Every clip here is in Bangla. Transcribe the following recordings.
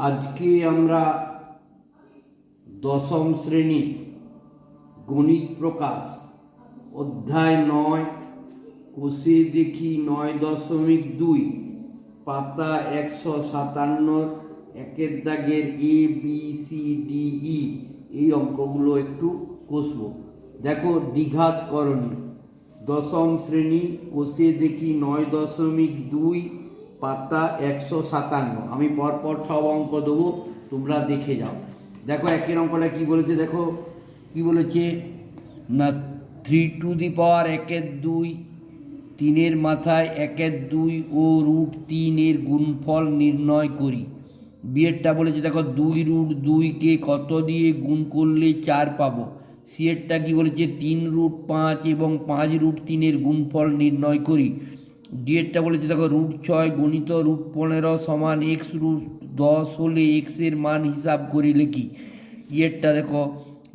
আজকে আমরা দশম শ্রেণির গণিত প্রকাশ, অধ্যায় নয়, কোষে দেখি নয় দশমিক দুই, পাতা একশো সাতান্নর একের দাগের A B C D E এই অঙ্কগুলো একটু কষবো। দেখো দ্বিঘাত করণী দশম শ্রেণি কোষে দেখি নয় দশমিক দুই পাতা একশো সাতান্ন। আমি পরপর সব অঙ্ক দেবো, তোমরা দেখে যাও। দেখো একের অঙ্কটা কি বলেছে, দেখো। কি বলেছে? না থ্রি টু দি পাওয়ার একের দুই, তিনের মাথায় একের দুই ও রুট তিনের গুণফল নির্ণয় করি। বিয়েরটা বলেছে, দেখো, দুই রুট দুইকে কত দিয়ে গুণ করলে চার পাবো? সিয়েরটা কি বলেছে? তিন রুট পাঁচ এবং পাঁচ রুট তিনের গুণফল নির্ণয় করি। ডিএরটা বলেছে, দেখো রুট ছয় গণিত রুট পনেরো সমান এক্স রুট দশ হলে এক্সের মান হিসাব করে লিখি। ইয়েরটা দেখো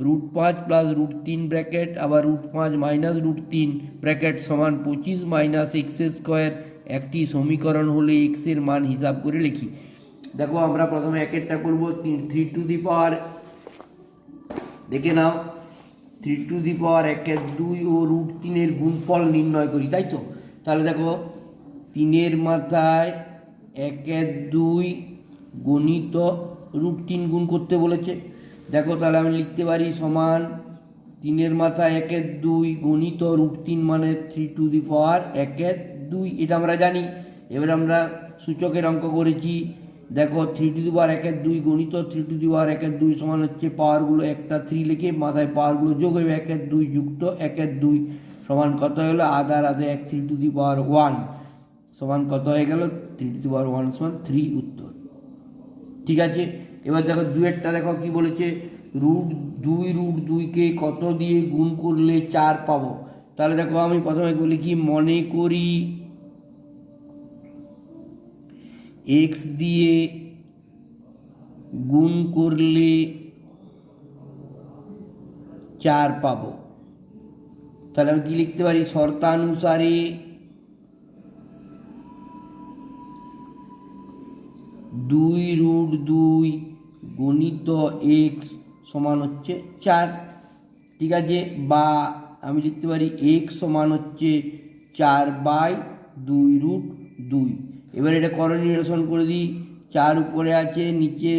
রুট পাঁচ প্লাস রুট তিন ব্র্যাকেট আবার রুট পাঁচ মাইনাস রুট তিন ব্র্যাকেট সমান পঁচিশ মাইনাস এক্স স্কোয়ার একটি সমীকরণ হলে এক্সের মান হিসাব করে লিখি। দেখো, আমরা প্রথমে একেরটা করব থ্রি টু দি পাওয়ার দেখে নাও। থ্রি টু দি পাওয়ার একের দুই ও রুট তিনের গুণফল নির্ণয় করি, তাই তো? তাহলে দেখো তিনের মাথায় একের দুই গণিত রুট তিন গুণ করতে বলেছে। দেখো তাহলে আমি লিখতে পারি সমান তিনের মাথায় একের দুই গণিত রুট তিন মানে থ্রি টু দি পাওয়ার একের দুই, এটা আমরা জানি। এবার আমরা সূচকের অঙ্ক করেছি। দেখো থ্রি টু দি পাওয়ার একের দুই গণিত থ্রি টু দি পাওয়ার একের দুই সমান হচ্ছে পাওয়ারগুলো একটা থ্রি লিখে মাথায় পাওয়ারগুলো যোগ হবে একের দুই যুক্ত একের দুই। সমান কত হলো? আদার আধে এক three to the power one. সমান কত হয়ে গেল? Three to the power one সমান থ্রি উত্তর। ঠিক আছে? এবার দেখো দুয়েরটা দেখো কি বলেছে। রুট দুই, রুট দুইকে কত দিয়ে গুণ করলে চার পাবো? তাহলে দেখো আমি প্রথমে বলি কি? মনে করি এক্স দিয়ে গুণ করলে চার পাবো। তাহলে আমি কি লিখতে পারি? শর্তানুসারে দুই রুট দুই গণিত এক্স সমান হচ্ছে চার। ঠিক আছে? বা আমি লিখতে পারি এক্স সমান হচ্ছে চার বাই দুই রুট দুই। এবার এটা করণীয় নিরসন করে দিই। চার উপরে আছে নিচে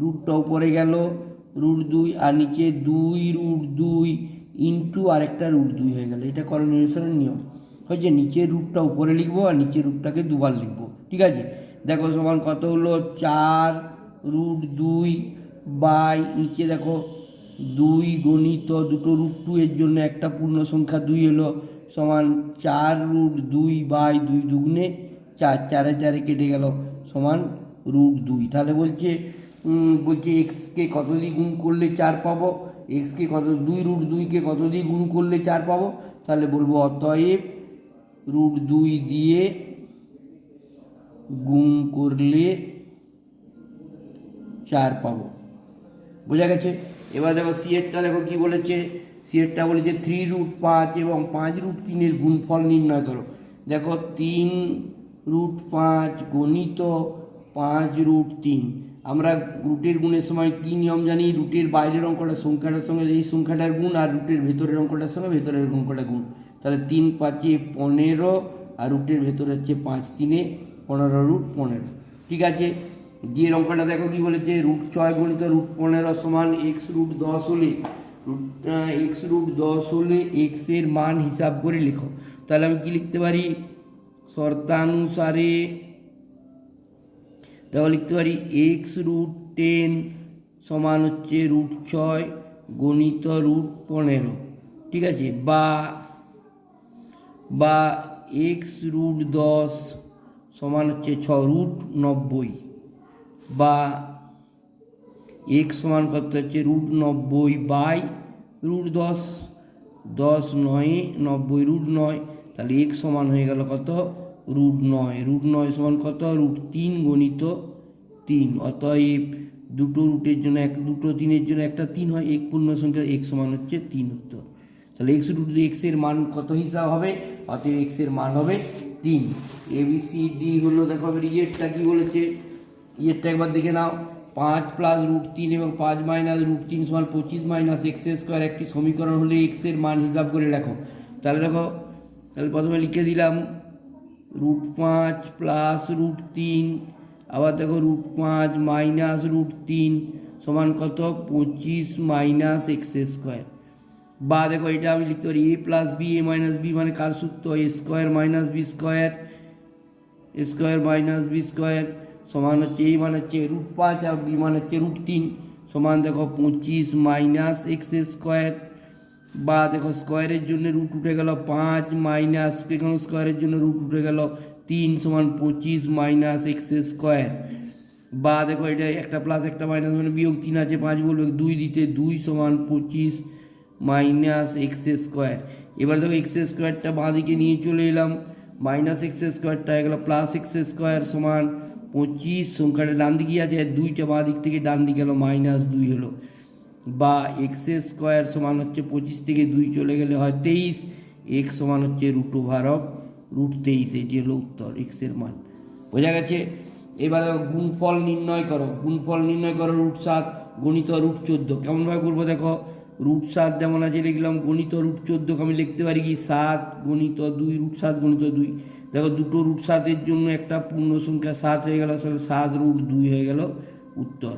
রুটটা উপরে গেল, রুট দুই আর নিচে দুই রুট দুই ইন্টু আরেকটা রুট দুই হয়ে গেল। এটা করণীয় নিরসনের নিয়ম হচ্ছে নিচের রুটটা উপরে লিখব আর নিচের রুটটাকে দুবার লিখব। ঠিক আছে? দেখো সমান কত হলো? চার রুট দুই বাই নিচে দেখো দুই গণিত দুটো রুট টু এর জন্য একটা পূর্ণ সংখ্যা দুই হলো সমান চার রুট দুই বাই দুই দুগুণে চার। চারে চারে কেটে গেল সমান রুট দুই। তাহলে বলছে বলছে এক্সকে কত দিয়ে গুণ করলে চার পাবো? এক্সকে কত দুই রুট দুইকে কত দিয়ে গুণ করলে চার পাবো? তাহলে বলব অতএব রুট দুই দিয়ে গুণ করলে চার পাবো। বোঝা গেছে? এবার দেখো সিএরটা দেখো কি বলেছে? সিএরটা বলেছে থ্রি রুট পাঁচ এবং পাঁচ রুট তিনের গুণফল নির্ণয় করো। দেখো তিন রুট পাঁচ গণিত পাঁচ রুট তিন। আমরা রুটের গুণের সময় কী নিয়ম জানি? রুটের বাইরের অঙ্কটা সংখ্যাটার সঙ্গে, এই সংখ্যাটার গুণ আর রুটের ভেতরের অঙ্কটার সঙ্গে ভেতরের অঙ্কটা গুণ। তাহলে তিন পাঁচে পনেরো আর রুটের ভেতরে হচ্ছে পাঁচ তিনে পনেরো রুট পনেরো। ঠিক আছে? যে অঙ্কটা দেখো কি বলেছে? রুট ছয় গুণিত রুট পনেরো সমান এক্স রুট দশ হলে, রুট এক্স রুট দশ হলে এক্সের মান হিসাব করে লেখো। তাহলে আমি কি লিখতে পারি? শর্তানুসারে তাহলে লিখতে পারি এক্স রুট টেন সমান হচ্ছে রুট ছয় গণিত রুট পনেরো। ঠিক আছে? বা বা এক্স রুট দশ সমান হচ্ছে ছ রুট নব্বই। বা এক্স সমান কত হচ্ছে? রুট নব্বই বাই রুট দশ। দশ নয়, নব্বই রুট নয়। তাহলে এক্স সমান হয়ে গেল কত? রুট নয়। রুট নয় সমান কত? রুট তিন গণিত তিন। অতএব দুটো রুটের জন্য এক, দুটো তিনের জন্য একটা তিন হয়, এক পূর্ণ সংখ্যা এক সমান হচ্ছে তিন উত্তর। তাহলে এক্স রুট এক্সের মান কত হিসাব হবে? অতএব এক্সের মান হবে তিন। এ বি সি ডি হলো, দেখো ইয়েরটা কি বলেছে? ইয়েরটা একবার দেখে নাও। পাঁচ প্লাস রুট তিন এবং পাঁচ মাইনাস রুট তিন সমান পঁচিশ মাইনাস এক্স স্কোয়ার একটি সমীকরণ হলে এক্সের মান হিসাব করে লেখো। তাহলে দেখো, তাহলে প্রথমে লিখে দিলাম রুট পাঁচ প্লাস রুট তিন আবার দেখো রুট পাঁচ মাইনাস রুট তিন সমান কত পঁচিশ মাইনাস এক্স স্কোয়ার বা দেখো এটা আমি লিখতে পারি A plus B A minus B মানে কার সূত্র A square minus B square square minus B square সমান হচ্ছে এই মানে হচ্ছে রুট পাঁচ আর বি মানে হচ্ছে রুট তিন সমান দেখো পঁচিশ মাইনাস এক্স স্কোয়ার বা দেখো স্কোয়ারের জন্য রুট উঠে গেল পাঁচ মাইনাস এখানে স্কোয়ারের জন্য রুট উঠে গেল তিন সমান পঁচিশ মাইনাস এক্স স্কোয়ার বা দেখো এটা একটা প্লাস একটা মাইনাস মানে বিয়োগ তিন আছে, পাঁচ বলবে দুই দিতে দুই সমান পঁচিশ মাইনাস এক্স স্কোয়ার এবার দেখো এক্স স্কোয়ারটা বাঁ দিকে নিয়ে চলে এলাম মাইনাস এক্স স্কোয়ারটা হয়ে গেলো প্লাস এক্স স্কোয়ার সমান পঁচিশ, সংখ্যাটা ডান দিকে আছে, দুইটা বাঁ দিক থেকে ডান দিকে গেলো মাইনাস দুই হলো। বা এক্স স্কোয়ার সমান হচ্ছে পঁচিশ থেকে দুই চলে গেলে হয় তেইশ এক্স সমান হচ্ছে রুট ওভার অফ রুট তেইশ, এটি হলো উত্তর এক্সের মান। বোঝা গেছে? এবার গুণফল নির্ণয় করো। গুণফল নির্ণয় করো রুট সাত, গণিত রুট চোদ্দ। কেমনভাবে করব দেখো? রুট সাত যেমন আছে, লিখলাম গণিত রুট চোদ্দোকে আমি লিখতে পারি কি? সাত, গণিত দুই রুট সাত, গণিত দুই। দেখো, দুটো রুট সাতের জন্য একটা পূর্ণ সংখ্যা সাত হয়ে গেল আসলে সাত রুট দুই হয়ে গেল উত্তর।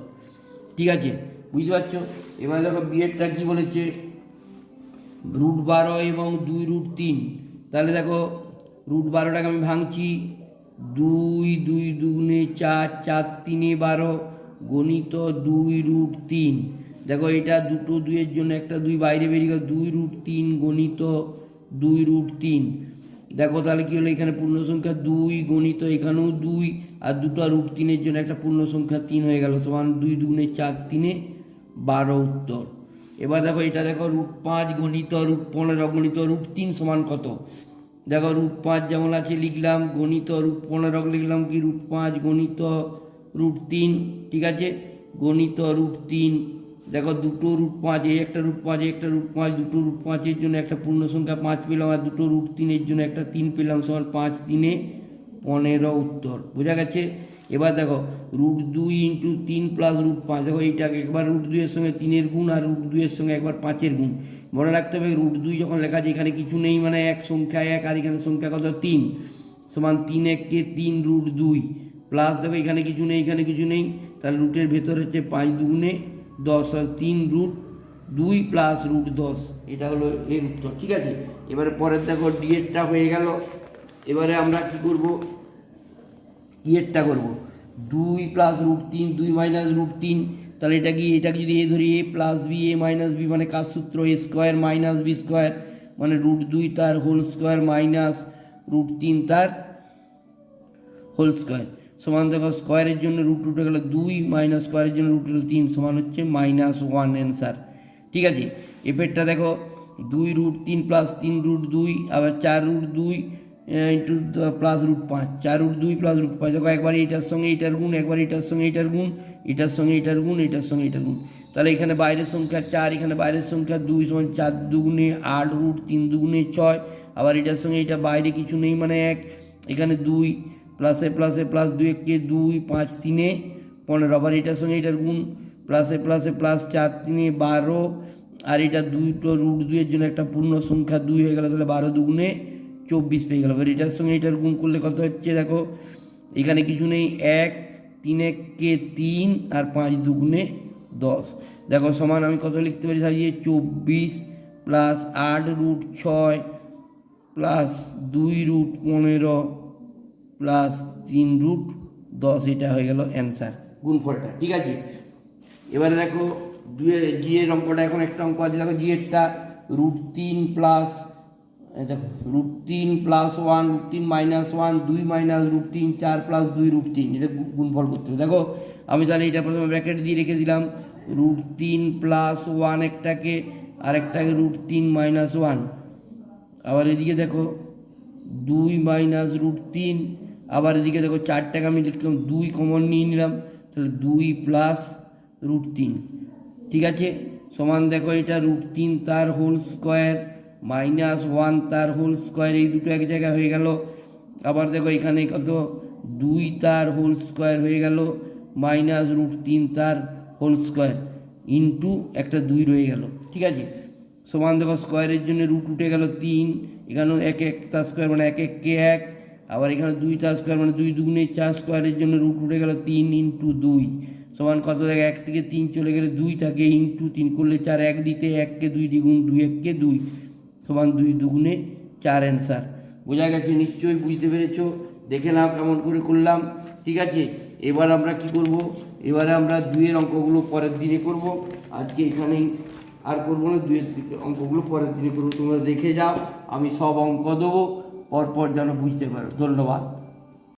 ঠিক আছে? বুঝতে পারছ? এবার দেখো বিয়েরটা কি বলেছে? রুট বারো এবং দুই রুট তিন। তাহলে দেখো, রুট বারোটাকে আমি ভাঙছি। দুই দুই দুগুণে চার চার তিনে বারো, গণিত দুই রুট তিন। দেখো, এটা দুটো দুইয়ের জন্য একটা দুই বাইরে বেরিয়ে গেল। দুই রুট তিন গণিত দুই রুট তিন। দেখো, তাহলে কী হলো? এখানে পূর্ণ সংখ্যা দুই গণিত এখানেও দুই, আর দুটো রুট তিনের জন্য একটা পূর্ণ সংখ্যা তিন হয়ে গেল। সমান দুই দুগুণে চার তিনে বারো উত্তর। এবার দেখো এটা দেখো রুট পাঁচ গণিত রুট পনেরো, গণিত রুট তিন সমান কত? দেখো রুট পাঁচ যেমন আছে লিখলাম, গণিত রুট পনেরো লিখলাম কি? রুট পাঁচ, গণিত রুট তিন, ঠিক আছে? গণিত রুট তিন, দেখো দুটো রুট পাঁচ, এই একটা রুট পাঁচ একটা রুট পাঁচ, দুটো রুট পাঁচের জন্য একটা পূর্ণ সংখ্যা পাঁচ পেলাম আর দুটো রুট তিনের জন্য একটা তিন পেলাম সমান পাঁচ তিনে পনেরো উত্তর। বোঝা গেছে? এবার দেখো রুট দুই ইন্টু তিন প্লাস রুট পাঁচ, দেখো এইটাকে একবার রুট দুইয়ের সঙ্গে তিনের গুণ আর রুট দুইয়ের সঙ্গে একবার পাঁচের গুণ। মনে রাখতে হবে রুট দুই যখন লেখা আছে, এখানে কিছু নেই মানে এক সংখ্যা এক আর এখানে সংখ্যা কত? তিন। সমান তিন এককে তিন রুট দুই। প্লাস দেখো, এখানে কিছু নেই, এখানে কিছু নেই। তাহলে রুটের ভেতর হচ্ছে পাঁচ দুগুণে দশ, আর তিন রুট দুই প্লাস রুট দশ। এটা হলো এর উত্তর, ঠিক আছে? এবারে পরের দেখো ডিএডটা হয়ে গেল। এবারে আমরা কি করব? ইয়েরটা করব। দুই প্লাস রুট তিন, দুই মাইনাস রুট তিন। তাহলে এটা কি, এটাকে যদি এ ধরি, A plus B A minus B মানে কার সূত্র? A square minus B square মানে রুট দুই তার হোল স্কোয়ার মাইনাস রুট তিন তার হোল স্কোয়ার সমান দেখো স্কোয়ারের জন্য রুট উঠে গেল দুই মাইনাস স্কোয়ারের জন্য রুট হলো তিন, সমান হচ্ছে মাইনাস ওয়ান অ্যান্সার ঠিক আছে? এফেরটা দেখো, দুই রুট তিন প্লাস তিন রুট দুই, আবার চার রুট দুই ইন্টু প্লাস রুট পাঁচ চার রুট দুই প্লাস রুট পাঁচ দেখো একবার এইটার সঙ্গে এইটার গুণ একবার এটার সঙ্গে এইটার গুণ এটার সঙ্গে এটার গুণ এটার সঙ্গে এটার গুণ তাহলে এখানে বাইরের সংখ্যা চার এখানে বাইরের সংখ্যা দুই সমান চার দুগুণে আট রুট তিন দুগুণে ছয় আবার এটার সঙ্গে এটা বাইরে কিছু নেই মানে এক এখানে দুই প্লাসে প্লাসে প্লাস দুই একে দুই পাঁচ তিনে পনেরো আবার এটার সঙ্গে এটার গুণ প্লাসে প্লাসে প্লাস চার তিনে বারো আর এটা দুইটো রুট দুইয়ের জন্য একটা পূর্ণ সংখ্যা দুই হয়ে গেল তাহলে বারো দুগুণে চব্বিশ পেয়ে গেল এবার এটার সঙ্গে এটার গুণ করলে কত হচ্ছে দেখো? এখানে কিছু নেই, এক, তিন এককে তিন, আর পাঁচ দুগুণে দশ। দেখো সমান আমি কত লিখতে পারি? সাজিয়ে চব্বিশ প্লাস আট রুট ছয় প্লাস দুই রুট পনেরো প্লাস তিন রুট দশ, এটা হয়ে গেল অ্যান্সার গুণফলটা, ঠিক আছে? এবারে দেখো, দুয়ে জিয়ের অঙ্কটা এখন একটা অঙ্ক আছে। দেখো জিয়েরটা রুট তিন প্লাস দেখো রুট তিন প্লাস ওয়ান রুট তিন মাইনাস ওয়ান দুই মাইনাস রুট তিন, চার প্লাস দুই রুট তিন, এটা গুণফল করতে হবে। দেখো, আমি তাহলে এটা প্রথমে ব্র্যাকেট দিয়ে রেখে দিলাম। রুট তিন প্লাস ওয়ান একটাকে আর একটাকে রুট তিন মাইনাস ওয়ান আবার এদিকে দেখো, দুই মাইনাস রুট তিন, আবার এদিকে দেখো, চারটাকে আমি লিখলাম, দুই কমন নিয়ে নিলাম, তাহলে দুই প্লাস রুট তিন। ঠিক আছে? সমান দেখো, এটা রুট তিন তার হোল স্কোয়ার মাইনাস ওয়ান তার হোল স্কোয়ার এই দুটো এক জায়গায় হয়ে গেল। আবার দেখো এখানে কত? দুই তার হোল স্কোয়ার হয়ে গেল, মাইনাস রুট তিন তার হোল স্কোয়ার ইন্টু একটা দুই রয়ে গেল। ঠিক আছে? সমান দেখো স্কোয়ারের জন্য রুট উঠে গেল তিন, এখানেও এক এক তার স্কোয়ার মানে এক এক কে এক, আবার এখানে দুই তার স্কোয়ার মানে দুই দুগুণে চার স্কোয়ারের জন্য রুট উঠে গেল তিন ইন্টু দুই। সমান কত? থাকে এক থেকে তিন চলে গেলে দুই থাকে, ইন্টু তিন করলে চার, এক দিতে এককে দুই দ্বিগুণ দুই, এককে দুই। সমান দুই দুগুণে চার অ্যান্সার বোঝা গেছে, নিশ্চয়ই বুঝতে পেরেছ। দেখে নাও কেমন করে করলাম। ঠিক আছে, এবার আমরা কি করব? এবারে আমরা দুইয়ের অঙ্কগুলো পরের দিনে করব। আজকে এখানেই আর করব না, দুইয়ের অঙ্কগুলো পরের দিনে করব। তোমরা দেখে যাও, আমি সব অঙ্ক দেবো। পরপর যেন বুঝতে পারো। ধন্যবাদ।